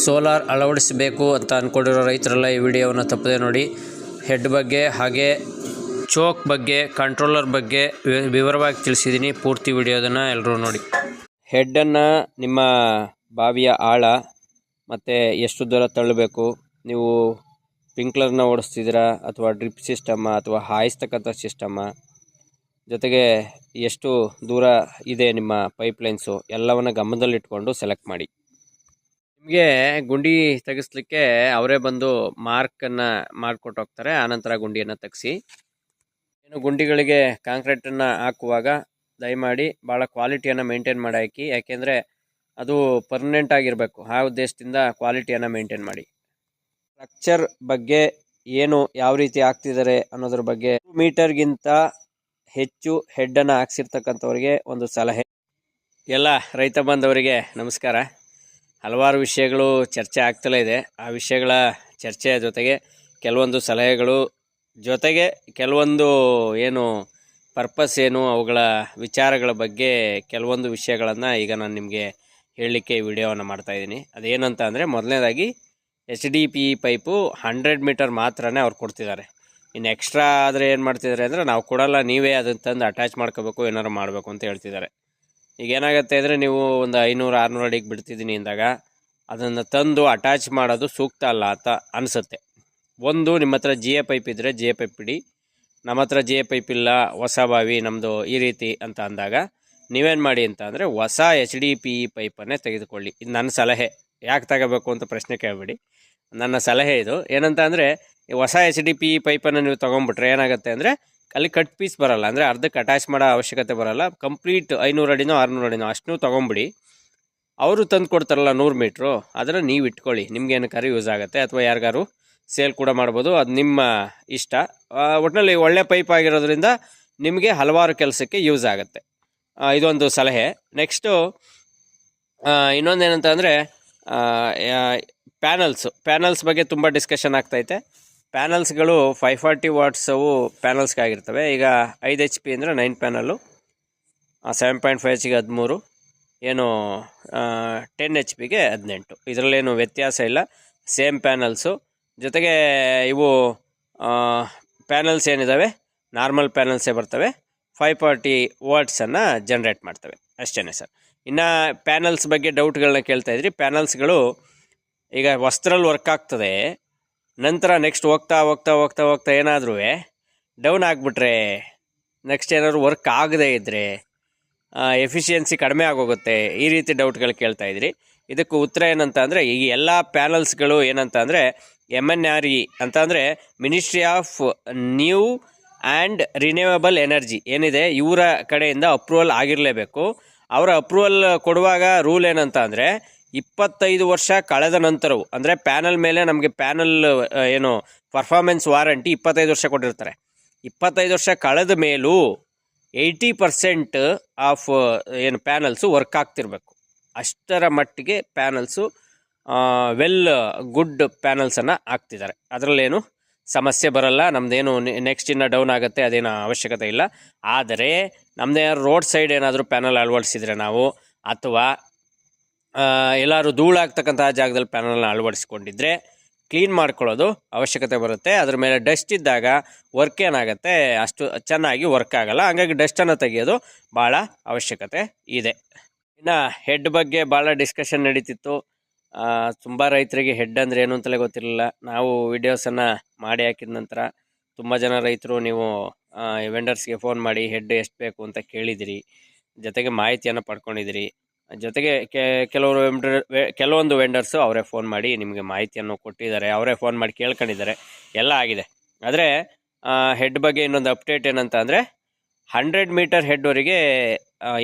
Solar ಅಳವಡಿಸಬೇಕು ಅಂತ ಅಂದ್ಕೊಂಡಿರೋ ರೈತರೆಲ್ಲ ಈ ವಿಡಿಯೋವನ್ನು ತಪ್ಪದೆ ನೋಡಿ. ಹೆಡ್ ಬಗ್ಗೆ ಹಾಗೆ ಚೋಕ್ ಬಗ್ಗೆ, ಕಂಟ್ರೋಲರ್ ಬಗ್ಗೆ ವಿವರವಾಗಿ ತಿಳಿಸಿದ್ದೀನಿ. ಪೂರ್ತಿ ವಿಡಿಯೋದನ್ನು ಎಲ್ಲರೂ ನೋಡಿ. ಹೆಡ್ಡನ್ನು ನಿಮ್ಮ ಬಾವಿಯ ಆಳ ಮತ್ತು ಎಷ್ಟು ದೂರ ತಳ್ಳಬೇಕು, ನೀವು ಸ್ಪ್ರಿಂಕ್ಲರ್ನ ಓಡಿಸ್ತಿದ್ದೀರಾ ಅಥವಾ ಡ್ರಿಪ್ ಸಿಸ್ಟಮ್ಮ ಅಥವಾ ಹಾಯಿಸ್ತಕ್ಕಂಥ ಸಿಸ್ಟಮ್ಮ ಜೊತೆಗೆ ಎಷ್ಟು ದೂರ ಇದೆ ನಿಮ್ಮ ಪೈಪ್ಲೈನ್ಸು ಎಲ್ಲವನ್ನು ಗಮನದಲ್ಲಿಟ್ಕೊಂಡು ಸೆಲೆಕ್ಟ್ ಮಾಡಿ. ನಿಮಗೆ ಗುಂಡಿ ತೆಗೆಸ್ಲಿಕ್ಕೆ ಅವರೇ ಬಂದು ಮಾರ್ಕನ್ನು ಮಾಡಿಕೊಟ್ಟು ಹೋಗ್ತಾರೆ, ಆನಂತರ ಗುಂಡಿಯನ್ನು ತೆಗೆಸಿ. ಏನು ಗುಂಡಿಗಳಿಗೆ ಕಾಂಕ್ರೀಟನ್ನು ಹಾಕುವಾಗ ದಯಮಾಡಿ ಭಾಳ ಕ್ವಾಲಿಟಿಯನ್ನು ಮೇಂಟೈನ್ ಮಾಡಿ ಹಾಕಿ, ಯಾಕೆಂದರೆ ಅದು ಪರ್ಮನೆಂಟ್ ಆಗಿರಬೇಕು. ಆ ಉದ್ದೇಶದಿಂದ ಕ್ವಾಲಿಟಿಯನ್ನು ಮೇಂಟೈನ್ ಮಾಡಿ. ಸ್ಟ್ರಕ್ಚರ್ ಬಗ್ಗೆ ಏನು ಯಾವ ರೀತಿ ಆಗ್ತಿದ್ದಾರೆ ಅನ್ನೋದ್ರ ಬಗ್ಗೆ ಮೀಟರ್ಗಿಂತ ಹೆಚ್ಚು ಹೆಡ್ಡನ್ನು ಹಾಕ್ಸಿರ್ತಕ್ಕಂಥವ್ರಿಗೆ ಒಂದು ಸಲಹೆ. ಎಲ್ಲ ರೈತ ಬಾಂಧವರಿಗೆ ನಮಸ್ಕಾರ. ಹಲವಾರು ವಿಷಯಗಳು ಚರ್ಚೆ ಆಗ್ತಲೇ ಇದೆ. ಆ ವಿಷಯಗಳ ಚರ್ಚೆಯ ಜೊತೆಗೆ ಕೆಲವೊಂದು ಸಲಹೆಗಳು ಜೊತೆಗೆ ಕೆಲವೊಂದು ಏನು ಪರ್ಪಸ್ ಏನು ಅವುಗಳ ವಿಚಾರಗಳ ಬಗ್ಗೆ ಕೆಲವೊಂದು ವಿಷಯಗಳನ್ನು ಈಗ ನಾನು ನಿಮಗೆ ಹೇಳಲಿಕ್ಕೆ ವಿಡಿಯೋವನ್ನು ಮಾಡ್ತಾಯಿದ್ದೀನಿ ಅದೇನಂತ ಅಂದರೆ ಮೊದಲನೇದಾಗಿ H D P pipe hundred metre ಮಾತ್ರನೇ ಅವ್ರು ಕೊಡ್ತಿದ್ದಾರೆ. ಇನ್ನು ಎಕ್ಸ್ಟ್ರಾ ಆದರೆ ಏನು ಮಾಡ್ತಿದ್ದಾರೆ ಅಂದರೆ ನಾವು ಕೊಡಲ್ಲ, ನೀವೇ ಅದನ್ನು ತಂದು ಅಟ್ಯಾಚ್ ಮಾಡ್ಕೋಬೇಕು ಏನಾರು ಮಾಡಬೇಕು ಅಂತ ಹೇಳ್ತಿದ್ದಾರೆ. ಈಗ ಏನಾಗುತ್ತೆ ಅಂದರೆ ನೀವು ಒಂದು ಐನೂರು, ಆರುನೂರು ಅಡಿಗೆ ಬಿಡ್ತಿದ್ದೀನಿ ಅಂದಾಗ ಅದನ್ನು ತಂದು ಅಟ್ಯಾಚ್ ಮಾಡೋದು ಸೂಕ್ತ ಅಲ್ಲ ಅಂತ ಅನಿಸುತ್ತೆ. ಒಂದು, ನಿಮ್ಮ ಹತ್ರ ಜಿ ಎ ಪೈಪ್ ಇದ್ದರೆ ಜಿ ಎ ಪೈಪ್ ಇಡಿ. ನಮ್ಮ ಹತ್ರ ಜಿ ಎ ಪೈಪ್ ಇಲ್ಲ, ಹೊಸ ಬಾವಿ ನಮ್ಮದು ಈ ರೀತಿ ಅಂತ ಅಂದಾಗ ನೀವೇನು ಮಾಡಿ ಅಂತ ಅಂದರೆ ಹೊಸ ಎಚ್ ಡಿ ಪಿ ಇ ಪೈಪನ್ನೇ ತೆಗೆದುಕೊಳ್ಳಿ. ಇದು ನನ್ನ ಸಲಹೆ. ಯಾಕೆ ತಗೋಬೇಕು ಅಂತ ಪ್ರಶ್ನೆ ಕೇಳಬೇಡಿ. ನನ್ನ ಸಲಹೆ ಇದು. ಏನಂತ ಅಂದರೆ ಹೊಸ ಎಚ್ ಡಿ ಪಿ ಇ ಪೈಪನ್ನು ನೀವು ತೊಗೊಂಬಿಟ್ರೆ ಏನಾಗುತ್ತೆ ಅಂದರೆ ಅಲ್ಲಿ ಕಟ್ ಪೀಸ್ ಬರಲ್ಲ. ಅಂದರೆ ಅರ್ಧಕ್ಕೆ ಅಟ್ಯಾಚ್ ಮಾಡೋ ಅವಶ್ಯಕತೆ ಬರಲ್ಲ. ಕಂಪ್ಲೀಟ್ ಐನೂರು ಅಡಿನೋ ಆರುನೂರು ಅಡಿನೋ ಅಷ್ಟನ್ನೂ ತೊಗೊಂಬಿಡಿ. ಅವರು ತಂದು ಕೊಡ್ತಾರಲ್ಲ ನೂರು ಮೀಟ್ರು ಅದನ್ನು ನೀವು ಇಟ್ಕೊಳ್ಳಿ. ನಿಮ್ಗೆ ಏನಕ್ಕಾರು ಯೂಸ್ ಆಗುತ್ತೆ. ಅಥವಾ ಯಾರಿಗಾರು ಸೇಲ್ ಕೂಡ ಮಾಡ್ಬೋದು. ಅದು ನಿಮ್ಮ ಇಷ್ಟ. ಒಟ್ಟಿನಲ್ಲಿ ಒಳ್ಳೆ ಪೈಪ್ ಆಗಿರೋದ್ರಿಂದ ನಿಮಗೆ ಹಲವಾರು ಕೆಲಸಕ್ಕೆ ಯೂಸ್ ಆಗುತ್ತೆ. ಇದೊಂದು ಸಲಹೆ. ನೆಕ್ಸ್ಟು ಇನ್ನೊಂದೇನಂತ ಅಂದರೆ ಪ್ಯಾನಲ್ಸು ಪ್ಯಾನಲ್ಸ್ ಬಗ್ಗೆ ತುಂಬ ಡಿಸ್ಕಷನ್ ಆಗ್ತೈತೆ. ಪ್ಯಾನಲ್ಸ್ಗಳು ಫೈವ್ ಫಾರ್ಟಿ ವಾಟ್ಸವು ಪ್ಯಾನಲ್ಸ್ಗಾಗಿರ್ತವೆ ಈಗ ಐದು ಎಚ್ ಪಿ ಅಂದರೆ nine panel seven point five ಎಚ್ಗೆ ಹದಿಮೂರು. ಏನು ಟೆನ್ ಎಚ್ ಪಿಗೆ ಹದಿನೆಂಟು. ಇದರಲ್ಲೇನು ವ್ಯತ್ಯಾಸ ಇಲ್ಲ. ಸೇಮ್ ಪ್ಯಾನಲ್ಸು ಜೊತೆಗೆ ಇವು ಪ್ಯಾನಲ್ಸ್ ಏನಿದ್ದಾವೆ ನಾರ್ಮಲ್ ಪ್ಯಾನಲ್ಸೇ ಬರ್ತವೆ. ಫೈವ್ ಫಾರ್ಟಿ ವಾಟ್ಸನ್ನು ಜನ್ರೇಟ್ ಮಾಡ್ತವೆ. ಅಷ್ಟೇ ಸರ್. ಇನ್ನು ಪ್ಯಾನಲ್ಸ್ ಬಗ್ಗೆ ಡೌಟ್ಗಳನ್ನ ಕೇಳ್ತಾ ಇದ್ರಿ. ಪ್ಯಾನಲ್ಸ್ಗಳು ಈಗ ವಸ್ತ್ರಲ್ಲಿ ವರ್ಕ್ ಆಗ್ತದೆ. ನಂತರ ನೆಕ್ಸ್ಟ್ ಹೋಗ್ತಾ ಹೋಗ್ತಾ ಹೋಗ್ತಾ ಹೋಗ್ತಾ ಏನಾದರೂ ಡೌನ್ ಆಗಿಬಿಟ್ರೆ ನೆಕ್ಸ್ಟ್ ಏನಾದ್ರು ವರ್ಕ್ ಆಗದೇ ಇದ್ದರೆ ಎಫಿಷಿಯನ್ಸಿ ಕಡಿಮೆ ಆಗೋಗುತ್ತೆ. ಈ ರೀತಿ ಡೌಟ್ಗಳು ಕೇಳ್ತಾ ಇದ್ರಿ. ಇದಕ್ಕೆ ಉತ್ತರ ಏನಂತ ಅಂದರೆ ಈ ಎಲ್ಲ ಪ್ಯಾನಲ್ಸ್ಗಳು ಏನಂತ ಅಂದರೆ ಎಂ ಎನ್ ಆರ್ ಇ ಅಂತ ಅಂದರೆ ministry of new and renewable energy ಏನಿದೆ? ಇವರ ಕಡೆಯಿಂದ ಅಪ್ರೂವಲ್ ಆಗಿರಲೇಬೇಕು. ಅವರ ಅಪ್ರೂವಲ್ ಕೊಡುವಾಗ ರೂಲ್ ಏನಂತ ಅಂದರೆ ಇಪ್ಪತ್ತೈದು ವರ್ಷ ಕಳೆದ ನಂತರವು, ಅಂದರೆ ಪ್ಯಾನಲ್ ಮೇಲೆ ನಮಗೆ ಪ್ಯಾನಲ್ ಏನು ಪರ್ಫಾರ್ಮೆನ್ಸ್ ವಾರಂಟಿ ಇಪ್ಪತ್ತೈದು ವರ್ಷ ಕೊಟ್ಟಿರ್ತಾರೆ. ಇಪ್ಪತ್ತೈದು ವರ್ಷ ಕಳೆದ ಮೇಲೂ ಏಯ್ಟಿ ಪರ್ಸೆಂಟ್ ಆಫ್ ಏನು ಪ್ಯಾನಲ್ಸು ವರ್ಕ್ ಆಗ್ತಿರ್ಬೇಕು. ಅಷ್ಟರ ಮಟ್ಟಿಗೆ ಪ್ಯಾನಲ್ಸು ವೆಲ್ ಗುಡ್ ಪ್ಯಾನಲ್ಸನ್ನು ಹಾಕ್ತಿದ್ದಾರೆ. ಅದರಲ್ಲೇನು ಸಮಸ್ಯೆ ಬರಲ್ಲ ನಮ್ಮದೇನು ನೆಕ್ಸ್ಟ್ ಇನ್ನು ಡೌನ್ ಆಗುತ್ತೆ, ಅದೇನು ಅವಶ್ಯಕತೆ ಇಲ್ಲ. ಆದರೆ ನಮ್ಮದೇ ರೋಡ್ ಸೈಡ್ ಏನಾದರೂ ಪ್ಯಾನಲ್ ಅಳವಡಿಸಿದ್ರೆ ನಾವು, ಅಥವಾ ಎಲ್ಲರೂ ಧೂಳಾಗ್ತಕ್ಕಂತಹ ಜಾಗದಲ್ಲಿ ಪ್ಯಾನಲ್ನ ಅಳವಡಿಸ್ಕೊಂಡಿದ್ರೆ ಕ್ಲೀನ್ ಮಾಡ್ಕೊಳ್ಳೋದು ಅವಶ್ಯಕತೆ ಬರುತ್ತೆ. ಅದ್ರ ಮೇಲೆ ಡಸ್ಟ್ ಇದ್ದಾಗ ವರ್ಕ್ ಏನಾಗುತ್ತೆ, ಅಷ್ಟು ಚೆನ್ನಾಗಿ ವರ್ಕ್ ಆಗಲ್ಲ. ಹಾಗಾಗಿ ಡಸ್ಟನ್ನು ತೆಗೆಯೋದು ಭಾಳ ಅವಶ್ಯಕತೆ ಇದೆ. ಇನ್ನು ಹೆಡ್ ಬಗ್ಗೆ ಭಾಳ ಡಿಸ್ಕಷನ್ ನಡೀತಿತ್ತು. ತುಂಬ ರೈತರಿಗೆ ಹೆಡ್ ಅಂದರೆ ಏನು ಅಂತಲೇ ಗೊತ್ತಿರಲಿಲ್ಲ. ನಾವು ವಿಡಿಯೋಸನ್ನು ಮಾಡಿ ಹಾಕಿದ ನಂತರ ತುಂಬ ಜನ ರೈತರು ನೀವು ವೆಂಡರ್ಸ್ಗೆ ಫೋನ್ ಮಾಡಿ ಹೆಡ್ ಎಷ್ಟು ಬೇಕು ಅಂತ ಕೇಳಿದಿರಿ. ಜೊತೆಗೆ ಮಾಹಿತಿಯನ್ನು ಪಡ್ಕೊಂಡಿದ್ದೀರಿ ಜೊತೆಗೆ ಕೆಲವರು ವೆಂಡರ್ ಕೆಲವೊಂದು ವೆಂಡರ್ಸು ಅವರೇ ಫೋನ್ ಮಾಡಿ ನಿಮಗೆ ಮಾಹಿತಿಯನ್ನು ಕೊಟ್ಟಿದ್ದಾರೆ. ಅವರೇ ಫೋನ್ ಮಾಡಿ ಕೇಳ್ಕೊಂಡಿದ್ದಾರೆ. ಎಲ್ಲ ಆಗಿದೆ. ಆದರೆ ಹೆಡ್ ಬಗ್ಗೆ ಇನ್ನೊಂದು ಅಪ್ಡೇಟ್ ಏನಂತ ಅಂದರೆ ಹಂಡ್ರೆಡ್ ಮೀಟರ್ ಹೆಡ್ವರೆಗೆ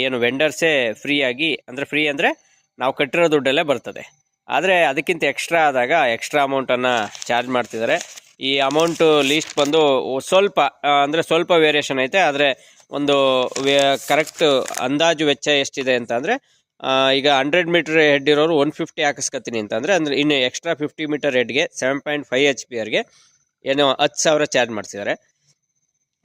ಏನು ವೆಂಡರ್ಸೇ ಫ್ರೀಯಾಗಿ ಅಂದರೆ ಫ್ರೀ ಅಂದರೆ ನಾವು ಕಟ್ಟಿರೋ ದುಡ್ಡಲ್ಲೇ ಬರ್ತದೆ. ಆದರೆ ಅದಕ್ಕಿಂತ ಎಕ್ಸ್ಟ್ರಾ ಆದಾಗ ಎಕ್ಸ್ಟ್ರಾ ಅಮೌಂಟನ್ನು ಚಾರ್ಜ್ ಮಾಡ್ತಿದ್ದಾರೆ. ಈ ಅಮೌಂಟು ಲೀಸ್ಟ್ ಬಂದು ಸ್ವಲ್ಪ ಅಂದರೆ ಸ್ವಲ್ಪ ವೇರಿಯೇಷನ್ ಐತೆ. ಆದರೆ ಒಂದು ಕರೆಕ್ಟ್ ಅಂದಾಜು ವೆಚ್ಚ ಎಷ್ಟಿದೆ ಅಂತ ಅಂದರೆ ಈಗ ಹಂಡ್ರೆಡ್ ಮೀಟರ್ ಹೆಡ್ ಇರೋರು ಒನ್ ಫಿಫ್ಟಿ ಹಾಕಿಸ್ಕೊತೀನಿ ಅಂತಂದರೆ, ಅಂದರೆ ಇನ್ನು extra fifty metre ಹೆಡ್ಗೆ seven point five H P ಅವ್ರಿಗೆ ಏನು ಹತ್ತು ಸಾವಿರ ಚಾರ್ಜ್ ಮಾಡ್ತಿದ್ದಾರೆ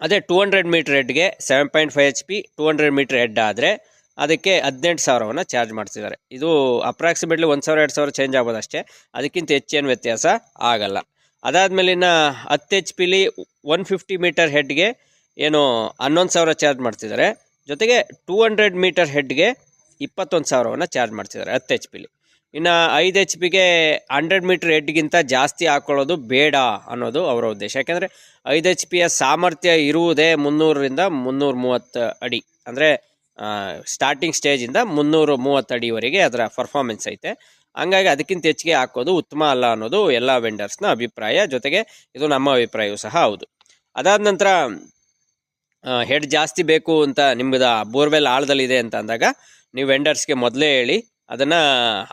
ಅದೇ two hundred metre head seven point five H P two hundred metre head ಆದರೆ ಅದಕ್ಕೆ ಹದಿನೆಂಟು ಸಾವಿರವನ್ನು ಚಾರ್ಜ್ ಮಾಡ್ತಿದ್ದಾರೆ ಇದು ಅಪ್ರಾಕ್ಸಿಮೇಟ್ಲಿ ಒಂದು ಸಾವಿರ, ಎರಡು ಸಾವಿರ ಚೇಂಜ್ ಆಗ್ಬೋದು ಅಷ್ಟೇ. ಅದಕ್ಕಿಂತ ಹೆಚ್ಚೇನು ವ್ಯತ್ಯಾಸ ಆಗಲ್ಲ. ಅದಾದಮೇಲಿನ ಹತ್ತು ಎಚ್ ಪಿಲಿ ಒನ್ ಫಿಫ್ಟಿ ಮೀಟರ್ ಹೆಡ್ಗೆ ಏನು ಹನ್ನೊಂದು ಸಾವಿರ ಚಾರ್ಜ್ ಮಾಡ್ತಿದ್ದಾರೆ ಜೊತೆಗೆ ಟೂ ಹಂಡ್ರೆಡ್ ಮೀಟರ್ ಹೆಡ್ಗೆ ಇಪ್ಪತ್ತೊಂದು ಸಾವಿರವನ್ನು ಚಾರ್ಜ್ ಮಾಡ್ತಿದ್ದಾರೆ ಹತ್ತು ಎಚ್ ಪಿಲಿ ಇನ್ನು ಐದು ಎಚ್ ಪಿಗೆ ಹಂಡ್ರೆಡ್ ಮೀಟ್ರ್ ಹೆಡ್ಗಿಂತ ಜಾಸ್ತಿ ಹಾಕ್ಕೊಳ್ಳೋದು ಬೇಡ ಅನ್ನೋದು ಅವರ ಉದ್ದೇಶ. ಯಾಕೆಂದರೆ ಐದು ಎಚ್ ಪಿಯ ಸಾಮರ್ಥ್ಯ ಇರುವುದೇ ಮುನ್ನೂರರಿಂದ ಮುನ್ನೂರ ಮೂವತ್ತು ಅಡಿ. ಅಂದರೆ ಸ್ಟಾರ್ಟಿಂಗ್ ಸ್ಟೇಜಿಂದ ಮುನ್ನೂರು ಮೂವತ್ತು ಅಡಿವರೆಗೆ ಅದರ ಪರ್ಫಾರ್ಮೆನ್ಸ್ ಐತೆ. ಹಂಗಾಗಿ ಅದಕ್ಕಿಂತ ಹೆಚ್ಚಿಗೆ ಹಾಕೋದು ಉತ್ತಮ ಅಲ್ಲ ಅನ್ನೋದು ಎಲ್ಲ ವೆಂಡರ್ಸ್ನ ಅಭಿಪ್ರಾಯ. ಜೊತೆಗೆ ಇದು ನಮ್ಮ ಅಭಿಪ್ರಾಯವೂ ಸಹ ಹೌದು. ಅದಾದ ನಂತರ ಹೆಡ್ ಜಾಸ್ತಿ ಬೇಕು ಅಂತ ನಿಮ್ಮದು ಬೋರ್ವೆಲ್ ಆಳದಲ್ಲಿದೆ ಅಂತ ಅಂದಾಗ ನೀವು ವೆಂಡರ್ಸ್ಗೆ ಮೊದಲೇ ಹೇಳಿ ಅದನ್ನು